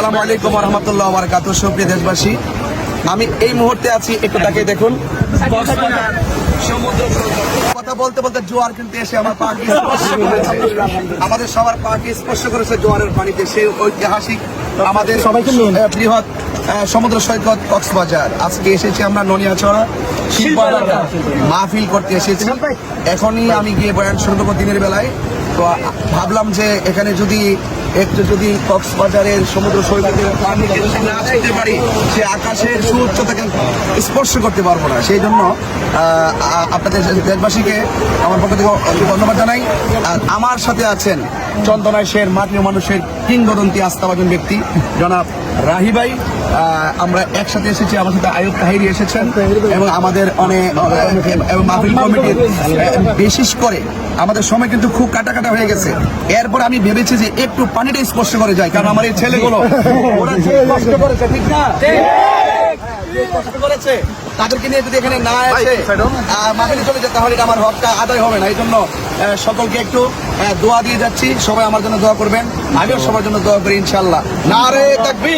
আসসালামু আলাইকুম রহমতুল্লাহ বারকাত সুপ্রিয় দেশবাসী আমি এই মুহূর্তে আছি একটু তাকে দেখুন। কথা বলতে বলতে জোয়ার কিন্তু এসে আমার পাকে আমাদের সবার পাকে স্পর্শ করেছে জোয়ারের পানিতে। সেই ঐতিহাসিক আমাদের সবাইকে বৃহৎ সমুদ্র সৈকত কক্সবাজার। আজকে এসেছি আমরা ননিয়াছড়া মাহফিল করতে এসেছি। এখনই আমি গিয়ে বয়ান শুরু করব দিনের বেলায়। তো ভাবলাম যে এখানে যদি একটু যদি কক্সবাজারের সমুদ্র সৈকতের পানি পারি, সে আকাশের সুউচ্চতাকে স্পর্শ করতে পারব না। সেই জন্য আপনাদের দেশবাসীকে আমার পক্ষ থেকে ধন্যবাদ জানাই। আর আমার সাথে আছেন চন্দনায় শের, মাটির মানুষের কিংবদন্তি আস্থাভাজন ব্যক্তি, জনাব রাহি ভাই। আমরা একসাথে এসেছি, আমার সাথে আয়ুব তাহিরি এসেছেন এবং আমাদের অনেক কমিটির বিশেষ করে আমাদের সময় কিন্তু খুব কাটা কাটা হয়ে গেছে। এরপর আমি ভেবেছি যে একটু পানিটা স্পর্শ করে যায় কারণ আমার এই ছেলেগুলো ঠিক না? তাদেরকে নিয়ে যদি এখানে না এসে মাহিনী চলে যায় তাহলে আমার হকটা আদায় হবে না? এই জন্য সকলকে একটু দোয়া দিয়ে যাচ্ছি। সবাই আমার জন্য দোয়া করবেন। আমিও সবার জন্য দোয়া করি ইনশাল্লাহ না রে তাকবি